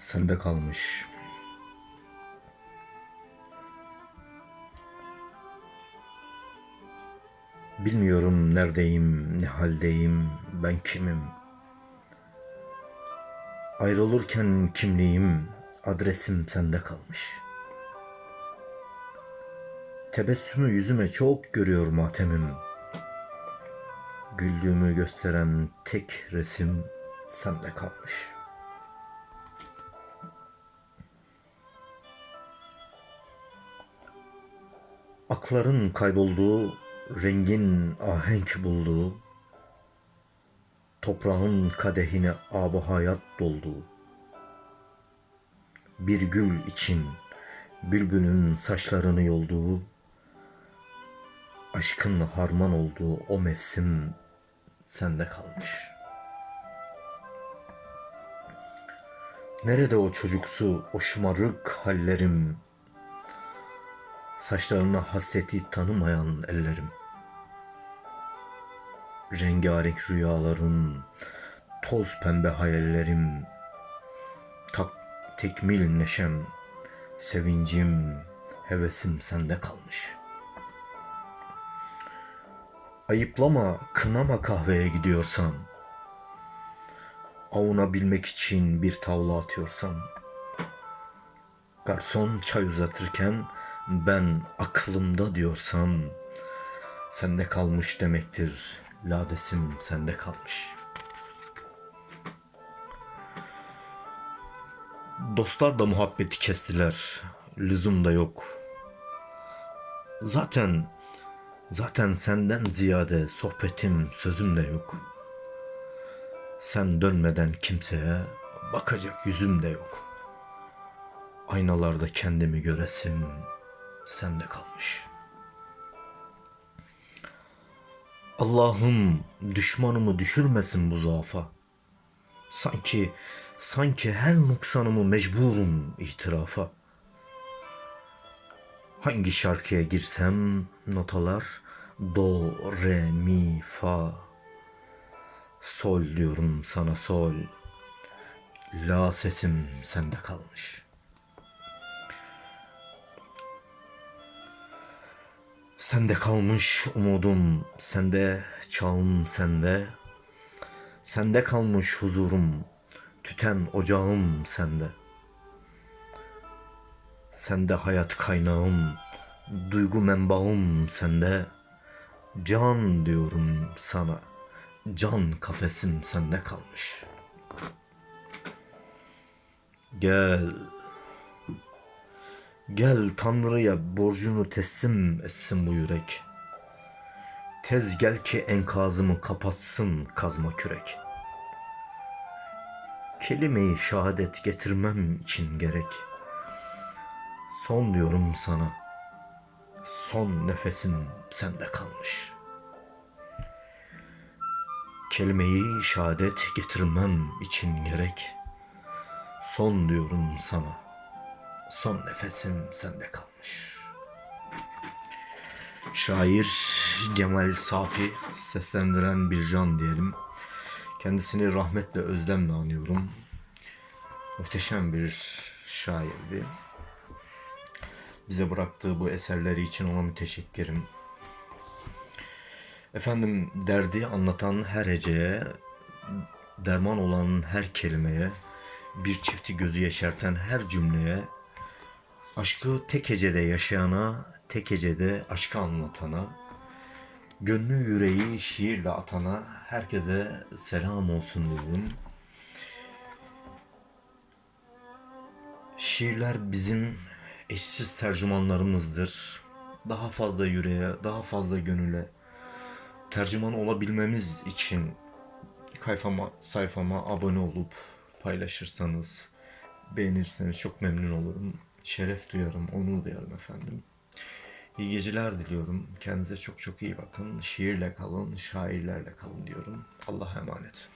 sende kalmış. Bilmiyorum neredeyim, ne haldeyim, ben kimim? Ayrılırken kimliğim, adresim sende kalmış. Tebessümü yüzüme çok görüyor matemim. Güldüğümü gösteren tek resim sende kalmış. Akların kaybolduğu, rengin ahenk bulduğu, toprağın kadehine ab hayat dolduğu, bir gül için bülbülün saçlarını yolduğu, aşkın harman olduğu o mevsim sende kalmış. Nerede o çocuksu, o şımarık hallerim, saçlarına hasreti tanımayan ellerim, rengarenk rüyalarım, toz pembe hayallerim, tak, tekmil neşem, sevincim, hevesim sende kalmış.'' Ayıplama, kınama kahveye gidiyorsam. Avunabilmek için bir tavla atıyorsam. Garson çay uzatırken ben aklımda diyorsam. Sende kalmış demektir. Ladesim sende kalmış. Dostlar da muhabbeti kestiler. Lüzum da yok. Zaten Zaten senden ziyade sohbetim, sözüm de yok. Sen dönmeden kimseye bakacak yüzüm de yok. Aynalarda kendimi göresim sende kalmış. Allah'ım düşmanımı düşürmesin bu zaafa. Sanki sanki her noksanımı mecburum itirafa. Hangi şarkıya girsem notalar do, re, mi, fa. Sol diyorum sana sol. La sesim sende kalmış. Sende kalmış umudum, sende çağım sende. Sende kalmış huzurum, tüten ocağım sende. Sende hayat kaynağım, duygu menbaım sende. Can diyorum sana, can kafesim sende kalmış. Gel, gel Tanrı'ya borcunu teslim etsin bu yürek. Tez gel ki enkazımı kapatsın kazma kürek. Kelime-i şehadet getirmem için gerek.'' Son diyorum sana. Son nefesim sende kalmış. Kelimeyi şehadet getirmem için gerek. Son diyorum sana. Son nefesim sende kalmış. Şair Cemal Safi seslendiren bir can diyelim. Kendisini rahmetle özlemle anıyorum. Muhteşem bir şairdi bize bıraktığı bu eserleri için ona müteşekkirim. Efendim derdi anlatan her heceye, derman olan her kelimeye, bir çifti gözü yeşerten her cümleye, aşkı tek hecede yaşayana, tek hecede aşkı anlatana, gönlü yüreği şiirle atana herkese selam olsun diyorum. Şiirler bizim eşsiz tercümanlarımızdır. Daha fazla yüreğe, daha fazla gönüle tercüman olabilmemiz için kayfama, sayfama abone olup paylaşırsanız, beğenirseniz çok memnun olurum. Şeref duyarım, onur duyarım efendim. İyi geceler diliyorum. Kendinize çok çok iyi bakın. Şiirle kalın, şairlerle kalın diyorum. Allah'a emanet.